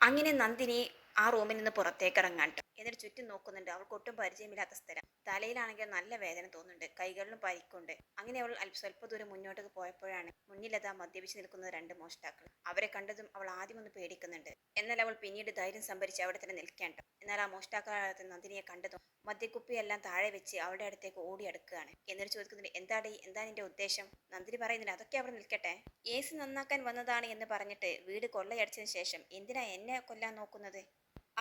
അങ്ങനെ നന്ദിനി ആ റൂമിൽ നിന്ന് പുറത്തേക്ക് ഇറങ്ങാൻ ട്ടോ. എന്നിട്ട് ചുറ്റും നോക്കുന്നുണ്ട്. അവൾക്ക് ഒട്ടും പരിചയമില്ലാത്ത സ്ഥലം. തലയിലാണെങ്കിൽ നല്ല വേദന തോന്നുന്നുണ്ട്. കൈകളിലും പരിക്കുണ്ട്. അങ്ങനെ അവൾ സ്വല്പ ദൂരം മുന്നോട്ട് പോയപ്പോഴാണ് മുന്നിലതാ മദ്യപിച്ച് നിൽക്കുന്ന രണ്ട് മോഷ്ടാക്കൾ. അവരെ കണ്ടതും അവൾ ആദ്യം ഒന്ന് പേടിക്കുന്നുണ്ട്. എന്നാൽ അവൾ പിന്നീട് ധൈര്യം സംഭരിച്ച് അവിടെ തന്നെ നിൽക്കേണ്ട എന്നാൽ ആ മോഷ്ടാക്കളായ നന്ദിനിയെ കണ്ടതും മദ്യക്കുപ്പിയെല്ലാം താഴെ വെച്ച് അവളുടെ അടുത്തേക്ക് ഓടി അടുക്കുകയാണ്. എന്നിട്ട് ചോദിക്കുന്നുണ്ട് എന്താടി? എന്താ നിന്റെ ഉദ്ദേശം? നന്ദിനി പറയുന്നില്ല അതൊക്കെ അവിടെ നിൽക്കട്ടെ. എ സി നന്നാക്കാൻ വന്നതാണ് എന്ന് പറഞ്ഞിട്ട് വീട് കൊള്ളയടിച്ചതിന് ശേഷം എന്തിനാ എന്നെ കൊല്ലാൻ നോക്കുന്നത്?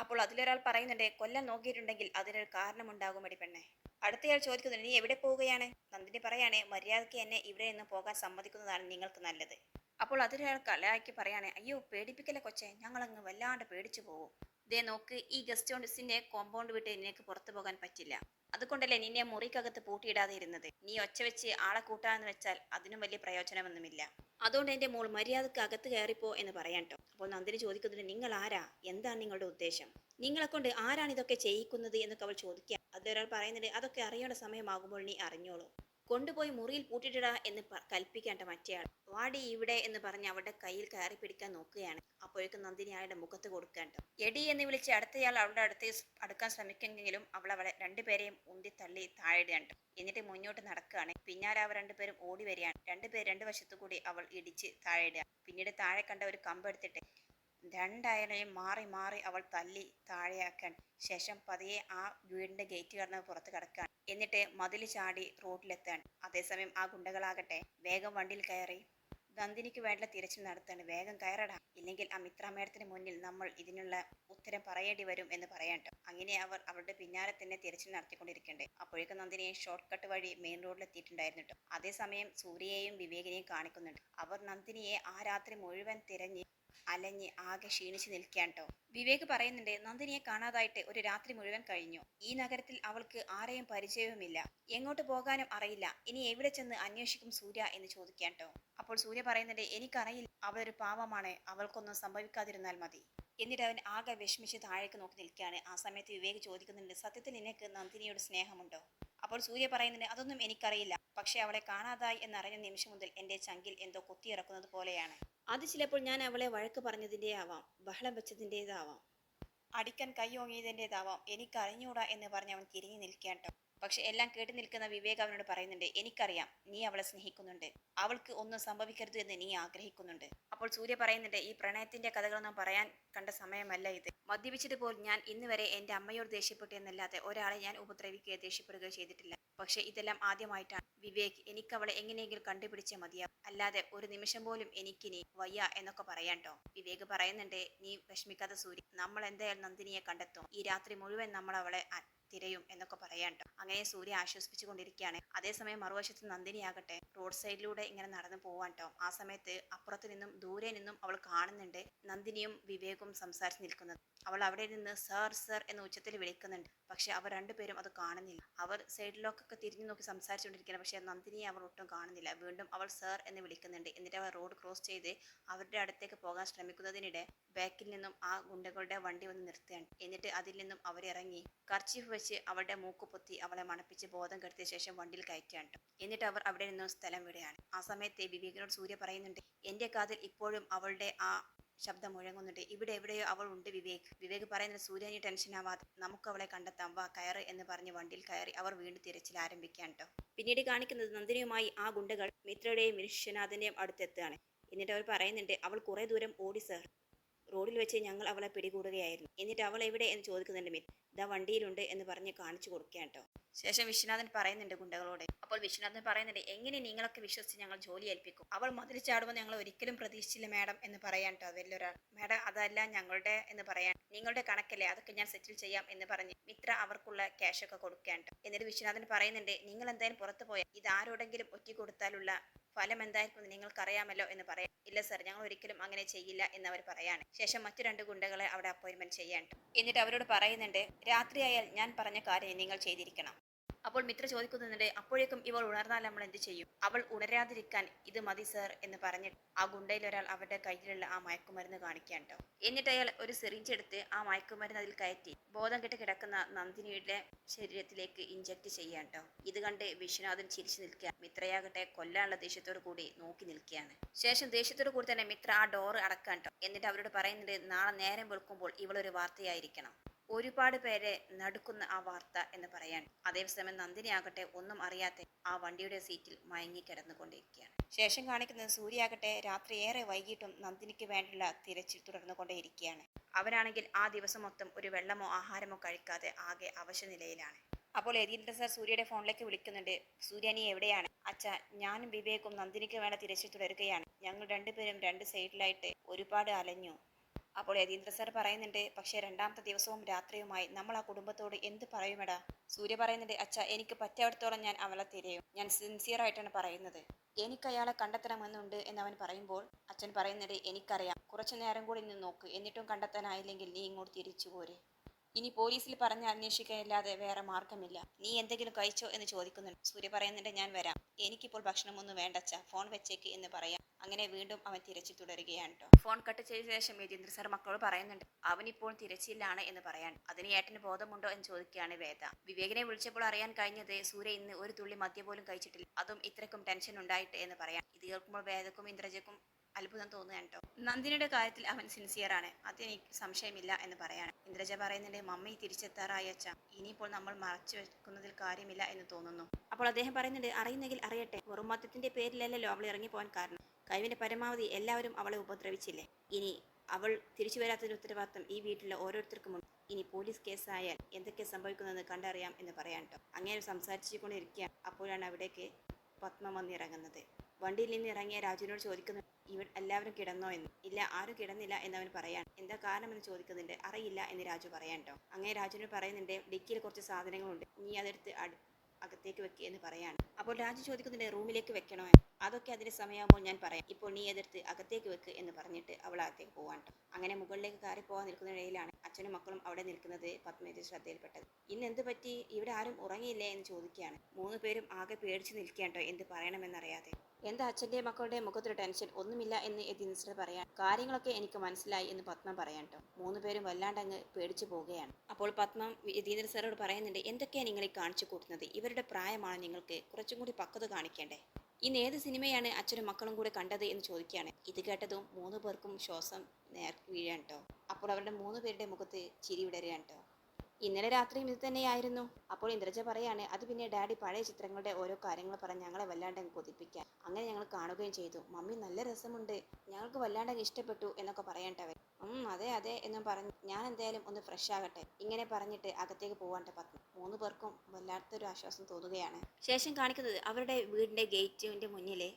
അപ്പോൾ അതിലൊരാൾ പറയുന്നുണ്ട് കൊല്ലം നോക്കിയിട്ടുണ്ടെങ്കിൽ അതിനൊരു കാരണമുണ്ടാകും അടി പെണ്ണെ. അടുത്തയാൾ ചോദിക്കുന്നുണ്ട് നീ എവിടെ പോവുകയാണ്? നന്ദിനി പറയാണ് മര്യാദയ്ക്ക് എന്നെ ഇവിടെ നിന്ന് പോകാൻ സമ്മതിക്കുന്നതാണ് നിങ്ങൾക്ക് നല്ലത്. അപ്പോൾ അതിലൊരാൾ കലയാക്കി പറയാണ് അയ്യോ പേടിപ്പിക്കല കൊച്ചെ ഞങ്ങളങ്ങ് വല്ലാണ്ട് പേടിച്ചു പോകും. ഇതേ നോക്ക് ഈ ഗസ്റ്റ് ഹൗസിന്റെ കോമ്പൗണ്ട് വിട്ട് നിനക്ക് പുറത്തു പോകാൻ പറ്റില്ല. അതുകൊണ്ടല്ലേ നിന്നെ മുറിക്കകത്ത് പൂട്ടിയിടാതെ ഇരുന്നത്? നീ ഒച്ച വെച്ച് ആളെ കൂട്ടാന്ന് വെച്ചാൽ അതിനും വലിയ പ്രയോജനമൊന്നുമില്ല. അതുകൊണ്ട് എന്റെ മോൾ മര്യാദയ്ക്ക് അകത്ത് കയറിപ്പോ എന്ന് പറയാൻ ട്ടോ. അപ്പോൾ നന്ദിനി ചോദിക്കുന്നുണ്ട് നിങ്ങൾ ആരാ? എന്താണ് നിങ്ങളുടെ ഉദ്ദേശം? നിങ്ങളെ കൊണ്ട് ആരാണ് ഇതൊക്കെ ചെയ്യിക്കുന്നത്? എന്നൊക്കെ അവൾ ചോദിക്കുക. അതിലൊരാൾ പറയുന്നുണ്ട് അതൊക്കെ അറിയേണ്ട സമയമാകുമ്പോൾ നീ അറിഞ്ഞോളൂ. കൊണ്ടുപോയി മുറിയിൽ പൂട്ടിട്ടിടാ എന്ന് കൽപ്പിക്കേണ്ട മറ്റേയാൾ വാടി ഇവിടെ എന്ന് പറഞ്ഞ് അവളുടെ കയ്യിൽ കയറി പിടിക്കാൻ നോക്കുകയാണ്. അപ്പോഴേക്കും നന്ദിനി അയാളുടെ മുഖത്ത് കൊടുക്കേണ്ട. എടി എന്ന് വിളിച്ച് അടുത്തയാൾ അവളുടെ അടുത്ത് അടുക്കാൻ ശ്രമിക്കുമെങ്കിലും അവൾ അവളെ രണ്ടുപേരെയും ഉന്തി തള്ളി താഴെയുണ്ട് എന്നിട്ട് മുന്നോട്ട് നടക്കുകയാണ്. പിന്നാലെ അവർ രണ്ടുപേരും ഓടി വരികയാണ്. രണ്ടുപേർ രണ്ടു വശത്തു കൂടി അവൾ ഇടിച്ച് താഴെയിടുക പിന്നീട് താഴെ കണ്ട ഒരു കമ്പെടുത്തിട്ട് രണ്ടായാലെയും മാറി മാറി അവൾ തല്ലി താഴെയാക്കാൻ ശേഷം പതിയെ ആ വീടിന്റെ ഗേറ്റ് കടന്ന് പുറത്ത് കിടക്കാൻ എന്നിട്ട് മതിൽ ചാടി റോഡിലെത്താൻ അതേസമയം ആ ഗുണ്ടകളാകട്ടെ വേഗം വണ്ടിയിൽ കയറി. നന്ദിനിക്ക് വേണ്ട തിരച്ചിൽ നടത്താണ്. വേഗം കയറടാ. ഇല്ലെങ്കിൽ ആ മിത്രാമേടത്തിന് മുന്നിൽ നമ്മൾ ഇതിനുള്ള ഉത്തരം പറയേണ്ടി വരും എന്ന് പറയാട്ടോ അങ്ങനെ അവർ അവരുടെ പിന്നാലെ തന്നെ തിരച്ചിൽ നടത്തിക്കൊണ്ടിരിക്കണ്ടേ. അപ്പോഴേക്കും നന്ദിനിയെ ഷോർട്ട് കട്ട് വഴി മെയിൻ റോഡിൽ എത്തിയിട്ടുണ്ടായിരുന്നു ട്ടോ. അതേസമയം സൂര്യയെയും വിവേകനെയും കാണിക്കുന്നുണ്ട്. അവർ നന്ദിനിയെ ആ രാത്രി മുഴുവൻ തിരഞ്ഞ് അലഞ്ഞ് ആകെ ക്ഷീണിച്ചു നിൽക്കാൻ വിവേക് പറയുന്നുണ്ട് നന്ദിനിയെ കാണാതായിട്ട് ഒരു രാത്രി മുഴുവൻ കഴിഞ്ഞു. ഈ നഗരത്തിൽ അവൾക്ക് ആരെയും പരിചയവുമില്ല. എങ്ങോട്ട് പോകാനും അറിയില്ല. ഇനി എവിടെ ചെന്ന് അന്വേഷിക്കും സൂര്യ എന്ന് ചോദിക്കാൻ അപ്പോൾ സൂര്യ പറയുന്നുണ്ട് എനിക്കറിയില്ല. അവളൊരു പാവമാണ്. അവൾക്കൊന്നും സംഭവിക്കാതിരുന്നാൽ മതി. എന്നിട്ട് അവൻ ആകെ വിഷമിച്ച് താഴേക്ക് നോക്കി നിൽക്കുകയാണ്. ആ സമയത്ത് വിവേക് ചോദിക്കുന്നുണ്ട് സത്യത്തിൽ നിനക്ക് നന്ദിനിയോട് സ്നേഹമുണ്ടോ? അപ്പോൾ സൂര്യ പറയുന്നുണ്ട് അതൊന്നും എനിക്കറിയില്ല. പക്ഷേ അവളെ കാണാതായി എന്നറിഞ്ഞ നിമിഷം മുതൽ എന്റെ ചങ്കിൽ എന്തോ കുത്തിയിറക്കുന്നത് പോലെയാണ്. അത് ചിലപ്പോൾ ഞാൻ അവളെ വഴക്ക് പറഞ്ഞതിന്റെ ആവാം ബഹളം വെച്ചതിന്റെതാവാം. അടിക്കാൻ കൈ എനിക്ക് അറിഞ്ഞൂടാ എന്ന് പറഞ്ഞ് അവൻ തിരിഞ്ഞു നിൽക്കേട്ടോ പക്ഷെ എല്ലാം കേട്ട് നിൽക്കുന്ന വിവേക് അവനോട് പറയുന്നുണ്ട് എനിക്കറിയാം നീ അവളെ സ്നേഹിക്കുന്നുണ്ട്. അവൾക്ക് ഒന്നും സംഭവിക്കരുത് എന്ന് നീ ആഗ്രഹിക്കുന്നുണ്ട്. അപ്പോൾ സൂര്യ പറയുന്നുണ്ട് ഈ പ്രണയത്തിന്റെ കഥകളൊന്നും പറയാൻ കണ്ട സമയമല്ല ഇത്. മദ്യപിച്ചിട്ട് പോലും ഞാൻ ഇന്ന് വരെ എന്റെ അമ്മയോട് ദേഷ്യപ്പെട്ടു എന്നല്ലാതെ ഒരാളെ ഞാൻ ഉപദ്രവിക്കുകയോ ദേഷ്യപ്പെടുകയോ ചെയ്തിട്ടില്ല. പക്ഷെ ഇതെല്ലാം ആദ്യമായിട്ടാണ്. വിവേക് എനിക്ക് അവളെ എങ്ങനെയെങ്കിലും കണ്ടുപിടിച്ചേ മതിയാവും. അല്ലാതെ ഒരു നിമിഷം പോലും എനിക്കിനി വയ്യ എന്നൊക്കെ പറയാട്ടോ വിവേക് പറയുന്നുണ്ട് നീ വിഷമിക്കാതെ സൂര്യ നമ്മൾ എന്തായാലും നന്ദിനിയെ കണ്ടെത്തും. ഈ രാത്രി മുഴുവൻ നമ്മൾ അവളെ തിരയും എന്നൊക്കെ പറയാട്ടോ അങ്ങനെ സൂര്യ ആശ്വസിപ്പിച്ചുകൊണ്ടിരിക്കുകയാണ്. അതേസമയം മറുവശത്ത് നന്ദിനിയാകട്ടെ റോഡ് സൈഡിലൂടെ ഇങ്ങനെ നടന്നു കേട്ടോ ആ സമയത്ത് അപ്പുറത്ത് നിന്നും ദൂരെ നിന്നും അവൾ കാണുന്നുണ്ട് നന്ദിനിയും വിവേകും സംസാരിച്ച് നിൽക്കുന്നത്. അവൾ അവിടെ നിന്ന് സർ സർ എന്ന് ഉച്ചത്തിൽ വിളിക്കുന്നുണ്ട്. പക്ഷെ അവർ രണ്ടുപേരും അത് കാണുന്നില്ല. അവർ സൈഡിലോക്കൊക്കെ തിരിഞ്ഞു നോക്കി സംസാരിച്ചുകൊണ്ടിരിക്കുകയാണ്. പക്ഷെ നന്ദിനിയെ അവർ ഒട്ടും കാണുന്നില്ല. വീണ്ടും അവൾ സർ എന്ന് വിളിക്കുന്നുണ്ട്. എന്നിട്ട് അവർ റോഡ് ക്രോസ് ചെയ്ത് അവരുടെ അടുത്തേക്ക് പോകാൻ ശ്രമിക്കുന്നതിനിടെ ബാക്കിൽ നിന്നും ആ ഗുണ്ടകളുടെ വണ്ടി വന്ന് നിർത്തുകയാണ്. എന്നിട്ട് അതിൽ നിന്നും അവരിറങ്ങി കർച്ചീഫ് വെച്ച് അവളുടെ മൂക്ക് പൊത്തി അവളെ മണപ്പിച്ച് ബോധം കെടുത്തിയ ശേഷം വണ്ടിയിൽ കയറ്റുകയാണ് എന്നിട്ട് അവർ അവിടെ നിന്നും സ്ഥലം ഇവിടെയാണ്. ആ സമയത്തെ വിവേകിനോട് സൂര്യ പറയുന്നുണ്ട് എന്റെ കാതിൽ ഇപ്പോഴും അവളുടെ ആ ശബ്ദം മുഴങ്ങുന്നുണ്ട്. ഇവിടെ എവിടെയോ അവൾ ഉണ്ട് വിവേക്. വിവേക് പറയുന്നത് സൂര്യനെ ടെൻഷൻ ആവാതെ നമുക്ക് അവളെ കണ്ടെത്താം. വാ കയറ് എന്ന് പറഞ്ഞ് വണ്ടിയിൽ കയറി അവർ വീണ്ടും തിരച്ചിൽ ആരംഭിക്കാൻ കേട്ടോ പിന്നീട് കാണിക്കുന്നത് നന്ദിനിയുമായി ആ ഗുണ്ടകൾ മിത്രയുടെയും വിശ്വനാഥന്റെയും അടുത്തെത്തുകയാണ്. എന്നിട്ട് അവർ പറയുന്നുണ്ട് അവൾ കുറേ ദൂരം ഓടി സർ റോഡിൽ വെച്ച് ഞങ്ങൾ അവളെ പിടികൂടുകയായിരുന്നു. എന്നിട്ട് അവൾ എവിടെ എന്ന് ചോദിക്കുന്നുണ്ട് മിത്ര ഇതാ വണ്ടിയിലുണ്ട് എന്ന് പറഞ്ഞ് കാണിച്ചു കൊടുക്കുക കേട്ടോ ശേഷം വിശ്വനാഥൻ പറയുന്നുണ്ട് ഗുണ്ടകളോട് അപ്പോൾ വിശ്വനാഥൻ പറയുന്നുണ്ട് എങ്ങനെ നിങ്ങളൊക്കെ വിശ്വസിച്ച് ഞങ്ങൾ ജോലി ഏൽപ്പിക്കും? അവൾ മതിൽ ചാടുമ്പോൾ ഞങ്ങൾ ഒരിക്കലും പ്രതീക്ഷിച്ചില്ല മാഡം എന്ന് പറയാൻ കേട്ടോ വലിയൊരാൾ. മാഡം അതല്ല ഞങ്ങളുടെ എന്ന് പറയാൻ നിങ്ങളുടെ കണക്കല്ലേ? അതൊക്കെ ഞാൻ സെറ്റിൽ ചെയ്യാം എന്ന് പറഞ്ഞ് മിത്ര അവർക്കുള്ള ക്യാഷ് ഒക്കെ കൊടുക്കാൻ ട്ടോ. എന്നിട്ട് വിശ്വനാഥൻ പറയുന്നുണ്ട് നിങ്ങൾ എന്തായാലും പുറത്തു പോയാൽ ഇത് ആരോടെങ്കിലും ഒറ്റി കൊടുത്താലുള്ള ഫലം എന്തായിരിക്കും നിങ്ങൾക്കറിയാമല്ലോ എന്ന് പറയാം ഇല്ല സർ ഞങ്ങൾ ഒരിക്കലും അങ്ങനെ ചെയ്യില്ല എന്ന് അവർ പറയാണ്. ശേഷം മറ്റു രണ്ട് ഗുണ്ടകളെ അവിടെ അപ്പോയിന്റ്മെന്റ് ചെയ്യാൻ ട്ടോ. എന്നിട്ട് അവരോട് പറയുന്നുണ്ട് രാത്രിയായാൽ ഞാൻ പറഞ്ഞ കാര്യം നിങ്ങൾ ചെയ്തിരിക്കണം. അപ്പോൾ മിത്ര ചോദിക്കുന്നുണ്ട് അപ്പോഴേക്കും ഇവൾ ഉണർന്നാൽ നമ്മൾ എന്ത് ചെയ്യും? അവൾ ഉണരാതിരിക്കാൻ ഇത് മതി സർ എന്ന് പറഞ്ഞിട്ട് ആ ഗുണ്ടയിൽ ഒരാൾ അവരുടെ കയ്യിലുള്ള ആ മയക്കുമരുന്ന് കാണിക്കാൻ എന്നിട്ട് അയാൾ ഒരു സിറിഞ്ച് എടുത്ത് ആ മയക്കുമരുന്ന് അതിൽ കയറ്റി ബോധം കെട്ട് കിടക്കുന്ന നന്ദിനിയുടെ ശരീരത്തിലേക്ക് ഇഞ്ചക്ട് ചെയ്യാൻ കേട്ടോ. ഇത് കണ്ട് വിശ്വനാഥൻ ചിരിച്ചു നിൽക്കുക മിത്രയാകട്ടെ കൊല്ലാനുള്ള ദേഷ്യത്തോടു കൂടി നോക്കി നിൽക്കുകയാണ്. ശേഷം ദേഷ്യത്തോടു കൂടി തന്നെ മിത്ര ആ ഡോറ് അടക്കാൻ എന്നിട്ട് അവരോട് പറയുന്നുണ്ട് നാളെ നേരം വെളുക്കുമ്പോൾ ഇവളൊരു വാർത്തയായിരിക്കണം. ഒരുപാട് പേരെ നടുക്കുന്ന ആ വാർത്ത എന്ന് പറയാൻ. അതേസമയം നന്ദിനി ആകട്ടെ ഒന്നും അറിയാത്ത ആ വണ്ടിയുടെ സീറ്റിൽ മയങ്ങി കിടന്നുകൊണ്ടിരിക്കുകയാണ്. ശേഷം കാണിക്കുന്നത് സൂര്യയാകട്ടെ രാത്രി ഏറെ വൈകിട്ടും നന്ദിനിക്ക് വേണ്ടിയുള്ള തിരച്ചിൽ തുടർന്നുകൊണ്ടേയിരിക്കുകയാണ്. അവരാണെങ്കിൽ ആ ദിവസം മൊത്തം ഒരു വെള്ളമോ ആഹാരമോ കഴിക്കാതെ ആകെ അവശ നിലയിലാണ്. അപ്പോൾ യതീന്ദ്ര സാർ സൂര്യയുടെ ഫോണിലേക്ക് വിളിക്കുന്നുണ്ട്. സൂര്യ നീ എവിടെയാണ്? അച്ഛ ഞാനും വിവേകും നന്ദിനിക്ക് വേണ്ട തിരച്ചിൽ തുടരുകയാണ്. ഞങ്ങൾ രണ്ടുപേരും രണ്ട് സൈഡിലായിട്ട് ഒരുപാട് അലഞ്ഞു. അപ്പോൾ യതീന്ദ്ര സാർ പറയുന്നുണ്ട് പക്ഷേ രണ്ടാമത്തെ ദിവസവും രാത്രിയുമായി നമ്മൾ ആ കുടുംബത്തോട് എന്ത് പറയുമെടാ? സൂര്യ പറയുന്നുണ്ട് അച്ഛ എനിക്ക് പറ്റാവിടത്തോളം ഞാൻ അവളെ തിരയും. ഞാൻ സിൻസിയർ ആയിട്ടാണ് പറയുന്നത്. എനിക്ക് അയാളെ കണ്ടെത്തണമെന്നുണ്ട് എന്ന് അവൻ പറയുമ്പോൾ അച്ഛൻ പറയുന്നുണ്ട് എനിക്കറിയാം. കുറച്ചു നേരം കൂടി നിന്ന് നോക്ക്. എന്നിട്ടും കണ്ടെത്താനായില്ലെങ്കിൽ നീ ഇങ്ങോട്ട് തിരിച്ചു പോരെ. ഇനി പോലീസിൽ പറഞ്ഞ് അന്വേഷിക്കാനില്ലാതെ വേറെ മാർഗമില്ല നീ എന്തെങ്കിലും കഴിച്ചോ എന്ന് ചോദിക്കുന്നുണ്ട്. സൂര്യ പറയുന്നുണ്ട് ഞാൻ വരാം. എനിക്കിപ്പോൾ ഭക്ഷണമൊന്നും വേണ്ടച്ച ഫോൺ വെച്ചേക്ക് എന്ന് പറയാം. അങ്ങനെ വീണ്ടും അവൻ തിരച്ചിൽ തുടരുകയാണ് ഫോൺ കട്ട് ചെയ്ത ശേഷം യതീന്ദ്ര സാർ മക്കളോട് പറയുന്നുണ്ട് അവനിപ്പോൾ തിരച്ചിലാണ് എന്ന് പറയാൻ. അതിന് ഏട്ടന് ബോധമുണ്ടോ എന്ന് ചോദിക്കുകയാണ് വേദ. വിവേകനെ വിളിച്ചപ്പോൾ അറിയാൻ കഴിഞ്ഞത് സൂര്യ ഇന്ന് ഒരു തുള്ളി മദ്യം പോലും കഴിച്ചിട്ടില്ല. അതും ഇത്രക്കും ടെൻഷൻ ഉണ്ടായിട്ട് എന്ന് പറയാം ഇത് കേൾക്കുമ്പോൾ വേദക്കും ഇന്ദ്രജക്കും അത്ഭുതം തോന്നുകയാണ് നന്ദിനിയുടെ കാര്യത്തിൽ അവൻ സിൻസിയർ ആണ്. അതെനിക്ക് സംശയമില്ല എന്ന് പറയാണ് ഇന്ദ്രജ പറയുന്നുണ്ട് മമ്മി തിരിച്ചെത്താറായി അച്ഛ. ഇനിയിപ്പോൾ നമ്മൾ മറച്ചു വെക്കുന്നതിൽ കാര്യമില്ല എന്ന് തോന്നുന്നു. അപ്പോൾ അദ്ദേഹം പറയുന്നുണ്ട് അറിയുന്നെങ്കിൽ അറിയട്ടെ. വെറും മദ്യത്തിന്റെ പേരിലല്ലല്ലോ അവൾ ഇറങ്ങിപ്പോകാൻ കാരണം. കഴിവിന്റെ പരമാവധി എല്ലാവരും അവളെ ഉപദ്രവിച്ചില്ലേ? ഇനി അവൾ തിരിച്ചു വരാത്തതിന്റെ ഉത്തരവാദിത്തം ഈ വീട്ടിലെ ഓരോരുത്തർക്കുമുണ്ട് ഇനി പോലീസ് കേസായാൽ എന്തൊക്കെ സംഭവിക്കുന്നതെന്ന് കണ്ടറിയാം എന്ന് പറയാൻ കേട്ടോ. അങ്ങനെ സംസാരിച്ചുകൊണ്ടിരിക്കുക അപ്പോഴാണ് അവിടേക്ക് പത്മ വന്നിറങ്ങുന്നത്. വണ്ടിയിൽ നിന്ന് ഇറങ്ങിയ രാജുവിനോട് ചോദിക്കുന്നു ഇവൻ എല്ലാവരും കിടന്നോ എന്ന്? ഇല്ല ആരും കിടന്നില്ല എന്നവൻ പറയാൻ എന്താ കാരണമെന്ന് ചോദിക്കുന്നുണ്ട്. അറിയില്ല എന്ന് രാജു പറയാൻ കേട്ടോ. അങ്ങനെ രാജുവിനോട് പറയുന്നുണ്ട് ഡിക്കിയിൽ കുറച്ച് സാധനങ്ങളുണ്ട്. നീ അതെടുത്ത് അകത്തേക്ക് വെക്കുക എന്ന് പറയാണ്. അപ്പോൾ രാജു ചോദിക്കുന്നുണ്ട് റൂമിലേക്ക് വെക്കണോ? അതൊക്കെ അതിന് സമയമാകുമ്പോൾ ഞാൻ പറയാം. ഇപ്പോൾ നീ എതിർത്ത് അകത്തേക്ക് വെക്ക് എന്ന് പറഞ്ഞിട്ട് അവൾ അകത്തേക്ക് പോകാണ്ട് അങ്ങനെ മുകളിലേക്ക് കയറി പോകാൻ നിൽക്കുന്നതിനിടയിലാണ് അച്ഛനും മക്കളും അവിടെ നിൽക്കുന്നത് പത്മയുടെ ശ്രദ്ധയിൽപ്പെട്ടത്. ഇന്ന് എന്ത് പറ്റി? ഇവിടെ ആരും ഉറങ്ങിയില്ലേ എന്ന് ചോദിക്കുകയാണ്. മൂന്ന് പേരും ആകെ പേടിച്ച് നിൽക്കേണ്ടോ എന്ത് പറയണമെന്നറിയാതെ. എന്താ അച്ഛന്റെ മക്കളുടെ മുഖത്തൊരു ടെൻഷൻ? ഒന്നുമില്ല എന്ന് യതീന്ദ്ര പറയാൻ കാര്യങ്ങളൊക്കെ എനിക്ക് മനസ്സിലായി എന്ന് പത്മ പറയാൻ കേട്ടോ മൂന്ന് പേരും വല്ലാണ്ട് അങ്ങ് പേടിച്ചു പോവുകയാണ്. അപ്പോൾ പത്മ യതീന്ദ്ര സാറോട് പറയുന്നുണ്ട് എന്തൊക്കെയാണ് നിങ്ങൾ കാണിച്ചു കൂട്ടുന്നത്? ഇവരുടെ പ്രായമാണ് നിങ്ങൾക്ക്? കുറച്ചും കൂടി പക്വത കാണിക്കേണ്ടേ? ഇന്ന് ഏത് സിനിമയാണ് അച്ഛനും മക്കളും കൂടെ കണ്ടത് എന്ന് ചോദിക്കുകയാണ്. ഇത് കേട്ടതും മൂന്ന് പേർക്കും ശ്വാസം നേർക്ക് വീഴാൻ കേട്ടോ അപ്പോൾ അവരുടെ മൂന്ന് പേരുടെ മുഖത്ത് ചിരി വിടരുകയാണ് കേട്ടോ ഇന്നലെ രാത്രിയും ഇത് തന്നെയായിരുന്നു. അപ്പോൾ ഇന്ദ്രജ പറയാണ് അത് പിന്നെ ഡാഡി പഴയ ചിത്രങ്ങളുടെ ഓരോ കാര്യങ്ങൾ പറഞ്ഞ് ഞങ്ങളെ വല്ലാണ്ട് അങ്ങ് കൊതിപ്പിക്കാൻ. അങ്ങനെ ഞങ്ങൾ കാണുകയും ചെയ്തു. മമ്മി നല്ല രസമുണ്ട്. ഞങ്ങൾക്ക് വല്ലാണ്ട് അങ്ങ് ഇഷ്ടപ്പെട്ടു എന്നൊക്കെ പറയേണ്ടവർ അതെ അതെ എന്ന് പറഞ്ഞു ഞാൻ എന്തായാലും ഒന്ന് ഫ്രഷ് ആകട്ടെ ഇങ്ങനെ പറഞ്ഞിട്ട് അകത്തേക്ക് പോകാൻ പത്മ. മൂന്ന് പേർക്കും വല്ലാത്തൊരു ആശ്വാസം തോന്നുകയാണ്. ശേഷം കാണിക്കുന്നത് അവരുടെ വീടിന്റെ ഗേറ്റിന്റെ മുന്നിലെ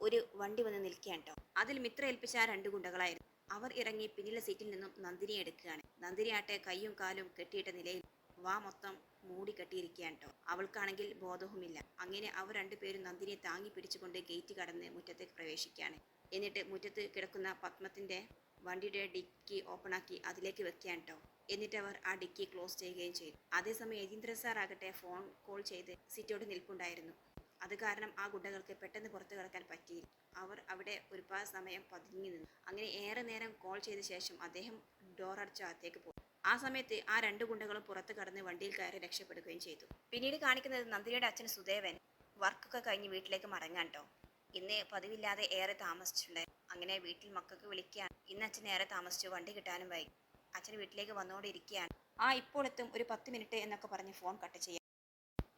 ഒരു വണ്ടി വന്ന് നിൽക്കുകയാണ് കേട്ടോ അതിൽ മിത്ര ഏൽപ്പിച്ച ആ രണ്ട് ഗുണ്ടകളായിരുന്നു. അവർ ഇറങ്ങി പിന്നിലെ സീറ്റിൽ നിന്നും നന്ദിനി എടുക്കുകയാണ്. നന്ദിനി ആട്ടെ കൈയും കാലും കെട്ടിയിട്ട നിലയിൽ വാ മൊത്തം മൂടി കെട്ടിയിരിക്കുകയാണ് കേട്ടോ അവൾക്കാണെങ്കിൽ ബോധവുമില്ല. അങ്ങനെ അവർ രണ്ടുപേരും നന്ദിനിയെ താങ്ങി പിടിച്ചുകൊണ്ട് ഗേറ്റ് കടന്ന് മുറ്റത്തേക്ക് പ്രവേശിക്കുകയാണ്. എന്നിട്ട് മുറ്റത്ത് കിടക്കുന്ന പത്മത്തിന്റെ വണ്ടിയുടെ ഡിക്കി ഓപ്പണാക്കി അതിലേക്ക് വെക്കുകയാണ് കേട്ടോ. എന്നിട്ട് അവർ ആ ഡിക്കി ക്ലോസ് ചെയ്യുകയും ചെയ്തു. അതേസമയം യതീന്ദ്ര സാർ ആകട്ടെ ഫോൺ കോൾ ചെയ്ത് സിറ്റോട് നിൽപ്പുണ്ടായിരുന്നു. അത് കാരണം ആ ഗുണ്ടകൾക്ക് പെട്ടെന്ന് പുറത്തു കിടക്കാൻ പറ്റിയില്ല. അവർ അവിടെ ഒരുപാട് സമയം പതുങ്ങി നിന്നു. അങ്ങനെ ഏറെ നേരം കോൾ ചെയ്ത ശേഷം അദ്ദേഹം ഡോർ അടച്ച അകത്തേക്ക് പോയി. ആ സമയത്ത് ആ രണ്ട് ഗുണ്ടകളും പുറത്ത് കടന്ന് വണ്ടിയിൽ കയറി രക്ഷപ്പെടുകയും ചെയ്തു. പിന്നീട് കാണിക്കുന്നത് നന്ദിനിയുടെ അച്ഛൻ സുദേവൻ. വർക്കൊക്കെ കഴിഞ്ഞ് വീട്ടിലേക്ക് മടങ്ങാൻ കേട്ടോ. ഇന്ന് പതിവില്ലാതെ ഏറെ താമസിച്ചിട്ടുണ്ടായിരുന്നു. അങ്ങനെ വീട്ടിൽ മക്കൾക്ക് വിളിക്കുകയാണ് ഇന്ന് അച്ഛൻ ഏറെ താമസിച്ചു വണ്ടി കിട്ടാനും വൈകി. അച്ഛൻ വീട്ടിലേക്ക് വന്നുകൊണ്ടിരിക്കുകയാണ്. ആ ഇപ്പോൾ എത്തും. ഒരു പത്ത് മിനിറ്റ് എന്നൊക്കെ പറഞ്ഞ് ഫോൺ കട്ട് ചെയ്യാം.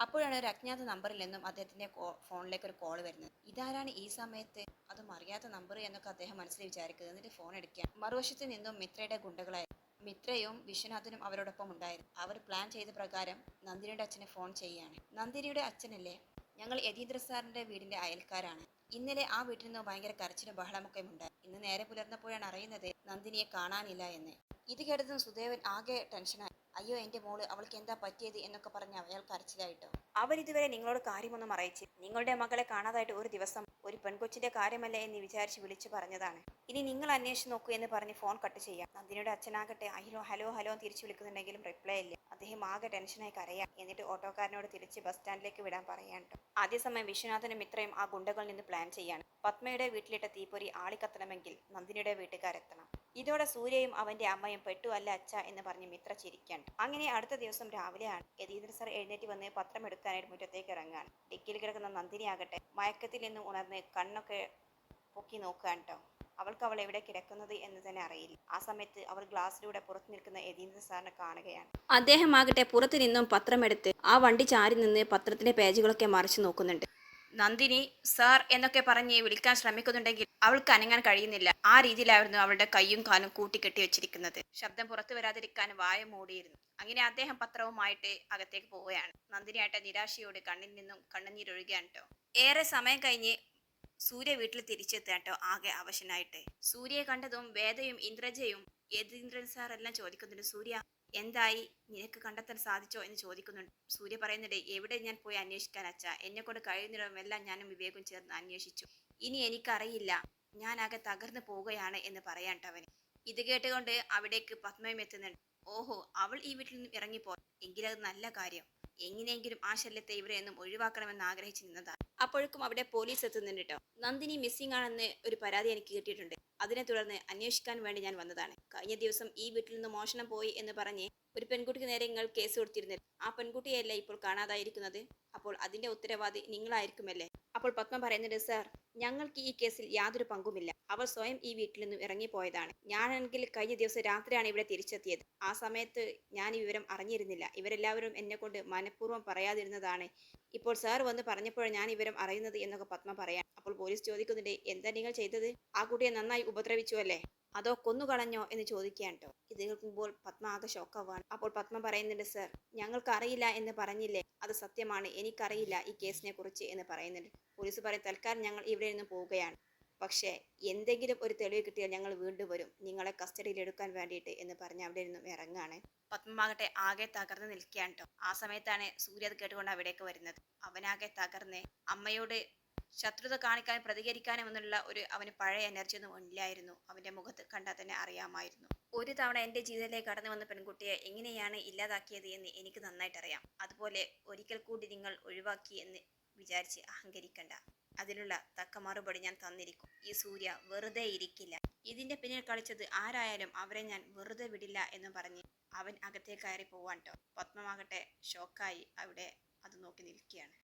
അപ്പോഴാണ് ഒരു അജ്ഞാത നമ്പറിൽ നിന്നും അദ്ദേഹത്തിന്റെ ഫോണിലേക്ക് ഒരു കോൾ വരുന്നത്. ഇതാരാണ് ഈ സമയത്ത്? അതും അറിയാത്ത നമ്പർ എന്നൊക്കെ അദ്ദേഹം മനസ്സിൽ വിചാരിക്കുന്നത്. എന്നിട്ട് ഫോൺ എടുക്കുക മറുവശത്ത് നിന്നും മിത്രയുടെ ഗുണ്ടകളായി. മിത്രയും വിശ്വനാഥനും അവരോടൊപ്പം ഉണ്ടായിരുന്നു. അവർ പ്ലാൻ ചെയ്ത പ്രകാരം നന്ദിനിയുടെ അച്ഛനെ ഫോൺ ചെയ്യുകയാണ്. നന്ദിനിയുടെ അച്ഛനല്ലേ? ഞങ്ങൾ യതീന്ദ്ര സാറിന്റെ വീടിന്റെ അയൽക്കാരാണ്. ഇന്നലെ ആ വീട്ടിൽ നിന്ന് ഭയങ്കര കരച്ചിലും ബഹളമൊക്കെ ഉണ്ടായി. ഇന്ന് നേരെ പുലർന്നപ്പോഴാണ് അറിയുന്നത് നന്ദിനിയെ കാണാനില്ല എന്ന് ഇത് കേട്ടതും സുദേവൻ ആകെ ടെൻഷനായി. അയ്യോ എന്റെ മോൾ അവൾക്ക് എന്താ പറ്റിയത്? എന്നൊക്കെ പറഞ്ഞ് അയാൾ കരച്ചിലായിട്ടോ. അവൻ ഇതുവരെ നിങ്ങളോട് കാര്യമൊന്നും അറിയിച്ച് നിങ്ങളുടെ മകളെ കാണാതായിട്ട് ഒരു ദിവസം ഒരു പെൺകൊച്ചിന്റെ കാര്യമല്ല എന്ന് വിചാരിച്ച് വിളിച്ചു പറഞ്ഞതാണ്. ഇനി നിങ്ങൾ അന്വേഷിച്ച് നോക്കൂ എന്ന് പറഞ്ഞ് ഫോൺ കട്ട് ചെയ്യാം. നന്ദിനിയുടെ അച്ഛനാകട്ടെ അയ്യോ ഹലോ ഹലോ തിരിച്ചു വിളിക്കുന്നുണ്ടെങ്കിലും റിപ്ലൈ ഇല്ല. അദ്ദേഹം ആകെ ടെൻഷനായി കരയാൻ എന്നിട്ട് ഓട്ടോക്കാരനോട് തിരിച്ച് ബസ് സ്റ്റാൻഡിലേക്ക് വിടാൻ പറയാൻ അതേസമയം വിശ്വനാഥനും മിത്രയും ആ ഗുണ്ടകളിൽ നിന്ന് പ്ലാൻ ചെയ്യാണ്. പത്മയുടെ വീട്ടിലിട്ട തീപ്പൊരി ആളിക്കത്തണമെങ്കിൽ നന്ദിനിയുടെ വീട്ടുകാരെത്തണം. ഇതോടെ സൂര്യയും അവന്റെ അമ്മയും പെട്ടു അല്ല അച്ഛ എന്ന് പറഞ്ഞ് മിത്ര ചിരിക്കാണ് അങ്ങനെ അടുത്ത ദിവസം രാവിലെയാണ് യതീന്ദ്രൻ സർ എഴുന്നേറ്റ് വന്ന് പത്രം എടുക്കാനായിട്ട് മുറ്റത്തേക്ക് ഇറങ്ങാൻ. ഡിക്കിൽ കിടക്കുന്ന നന്ദിനി ആകട്ടെ മയക്കത്തിൽ നിന്ന് ഉണർന്ന് കണ്ണൊക്കെ പൊക്കി നോക്കാൻ കേട്ടോ അവൾക്ക് അവൾ എവിടെ കിടക്കുന്നത് എന്ന് തന്നെ അറിയില്ല. ആ സമയത്ത് അവൾ ഗ്ലാസ്സിലൂടെ പുറത്തു നിൽക്കുന്ന യതീന്ദ്ര സാറിനെ കാണുകയാണ്. അദ്ദേഹം ആകട്ടെ പുറത്തു നിന്നും പത്രമെടുത്ത് ആ വണ്ടി ചാരി നിന്ന് പത്രത്തിന്റെ പേജുകളൊക്കെ മറിച്ചു നോക്കുന്നുണ്ട്. നന്ദിനി സാർ എന്നൊക്കെ പറഞ്ഞ് വിളിക്കാൻ ശ്രമിക്കുന്നുണ്ടെങ്കിൽ അവൾക്ക് അനങ്ങാൻ കഴിയുന്നില്ല. ആ രീതിയിലായിരുന്നു അവളുടെ കൈയും കാലും കൂട്ടിക്കെട്ടി വെച്ചിരിക്കുന്നത്. ശബ്ദം പുറത്തു വരാതിരിക്കാൻ വായ മൂടിയിരുന്നു. അങ്ങനെ അദ്ദേഹം പത്രവുമായിട്ട് അകത്തേക്ക് പോവുകയാണ്. നന്ദിനിയായിട്ട് നിരാശയോട് കണ്ണിൽ നിന്നും കണ്ണുനീരൊഴുകയാണ് കേട്ടോ ഏറെ സമയം കഴിഞ്ഞ് സൂര്യ വീട്ടിൽ തിരിച്ചെത്തുക കേട്ടോ ആകെ അവശനായിട്ട്. സൂര്യയെ കണ്ടതും വേദയും ഇന്ദ്രജയും യതീന്ദ്രൻ സാർ എല്ലാം ചോദിക്കുന്നുണ്ട്. സൂര്യ എന്തായി? നിനക്ക് കണ്ടെത്താൻ സാധിച്ചോ? എന്ന് ചോദിക്കുന്നുണ്ട്. സൂര്യ പറയുന്നുണ്ട് എവിടെ ഞാൻ പോയി അന്വേഷിക്കാൻ അച്ഛ? എന്നെ കൊണ്ട് കഴിയുന്നിടമെല്ലാം ഞാനും വിവേകും ചേർന്ന് അന്വേഷിച്ചു. ഇനി എനിക്കറിയില്ല. ഞാൻ ആകെ തകർന്നു പോവുകയാണ് എന്ന് പറയാൻ അവന്. ഇത് കേട്ടുകൊണ്ട് അവിടേക്ക് പത്മയും എത്തുന്നുണ്ട്. ഓഹോ അവൾ ഈ വീട്ടിൽ നിന്നും ഇറങ്ങിപ്പോ? എങ്കിലത് നല്ല കാര്യം. എങ്ങനെയെങ്കിലും ആ ശല്യത്തെ ഇവരെയൊന്നും ഒഴിവാക്കണമെന്ന് ആഗ്രഹിച്ചു നിന്നതാണ് അപ്പോഴേക്കും അവിടെ പോലീസ് എത്തുന്നുണ്ട് കേട്ടോ നന്ദിനി മിസ്സിംഗ് ആണെന്ന് ഒരു പരാതി എനിക്ക് കിട്ടിയിട്ടുണ്ട്. അതിനെ തുടർന്ന് അന്വേഷിക്കാൻ വേണ്ടി ഞാൻ വന്നതാണ്. കഴിഞ്ഞ ദിവസം ഈ വീട്ടിൽ നിന്ന് മോഷണം പോയി എന്ന് പറഞ്ഞ് ഒരു പെൺകുട്ടിക്ക് നേരെ നിങ്ങൾ കേസ് കൊടുത്തിരുന്നില്ല ആ പെൺകുട്ടിയല്ല ഇപ്പോൾ കാണാതായിരിക്കുന്നത്? അപ്പോൾ അതിന്റെ ഉത്തരവാദി നിങ്ങളായിരിക്കുമല്ലേ? അപ്പോൾ പത്മ പറയുന്നുണ്ട് സാർ ഞങ്ങൾക്ക് ഈ കേസിൽ യാതൊരു പങ്കുമില്ല. അവർ സ്വയം ഈ വീട്ടിൽ നിന്നും ഇറങ്ങിപ്പോയതാണ്. ഞാനാണെങ്കിൽ കഴിഞ്ഞ ദിവസം രാത്രിയാണ് ഇവിടെ തിരിച്ചെത്തിയത്. ആ സമയത്ത് ഞാൻ ഈ വിവരം അറിഞ്ഞിരുന്നില്ല. ഇവരെല്ലാവരും എന്നെ കൊണ്ട് മനഃപൂർവം പറയാതിരുന്നതാണ്. ഇപ്പോൾ സാർ വന്ന് പറഞ്ഞപ്പോൾ ഞാൻ ഇവരം അറിയുന്നത് എന്നൊക്കെ പത്മ പറയാം അപ്പോൾ പോലീസ് ചോദിക്കുന്നുണ്ട് എന്താ നിങ്ങൾ ചെയ്തത്? ആ കുട്ടിയെ നന്നായി ഉപദ്രവിച്ചു അല്ലേ? അതോ കൊന്നുകളഞ്ഞോ എന്ന് ചോദിക്കാൻ കേട്ടോ ഇത് കേൾക്കുമ്പോൾ പത്മ ആകെ ഷോക്കാവാണ് അപ്പോൾ പത്മ പറയുന്നുണ്ട് സർ ഞങ്ങൾക്ക് അറിയില്ല എന്ന് പറഞ്ഞില്ലേ? അത് സത്യമാണ്. എനിക്കറിയില്ല ഈ കേസിനെ കുറിച്ച് എന്ന് പറയുന്നുണ്ട് പോലീസ് പറയും തൽക്കാലം ഞങ്ങൾ ഇവിടെ നിന്ന് പോവുകയാണ്. പക്ഷേ എന്തെങ്കിലും ഒരു തെളിവ് കിട്ടിയാൽ ഞങ്ങൾ വീണ്ടും വരും. നിങ്ങളെ കസ്റ്റഡിയിൽ എടുക്കാൻ വേണ്ടിയിട്ട് എന്ന് പറഞ്ഞ് അവിടെ നിന്നും ഇറങ്ങാണ് പത്മമാകട്ടെ ആകെ തകർന്ന് നിൽക്കുകയാണ് കേട്ടോ ആ സമയത്താണ് സൂര്യ അത് കേട്ടുകൊണ്ട് അവിടേക്ക് വരുന്നത്. അവനാകെ തകർന്ന് അമ്മയോട് ശത്രുത കാണിക്കാനും പ്രതികരിക്കാനും എന്നുള്ള ഒരു അവന് പഴയ എനർജി ഒന്നും ഇല്ലായിരുന്നു. അവന്റെ മുഖത്ത് കണ്ടാൽ തന്നെ അറിയാമായിരുന്നു. ഒരു തവണ എന്റെ ജീവിതത്തിലേക്ക് കടന്നു വന്ന പെൺകുട്ടിയെ എങ്ങനെയാണ് ഇല്ലാതാക്കിയത് എന്ന് എനിക്ക് നന്നായിട്ടറിയാം. അതുപോലെ ഒരിക്കൽ കൂടി നിങ്ങൾ ഒഴിവാക്കി എന്ന് വിചാരിച്ച് അഹങ്കരിക്കണ്ട. അതിനുള്ള തക്ക മറുപടി ഞാൻ തന്നിരിക്കും. ഈ സൂര്യ വെറുതെ ഇരിക്കില്ല. ഇതിന്റെ പിന്നിൽ കളിച്ചത് ആരായാലും അവരെ ഞാൻ വെറുതെ വിടില്ല എന്ന് പറഞ്ഞ് അവൻ അകത്തേക്കയറി പോവാൻ കേട്ടോ പത്മമാകട്ടെ ഷോക്കായി അവിടെ അത് നോക്കി നിൽക്കുകയാണ്.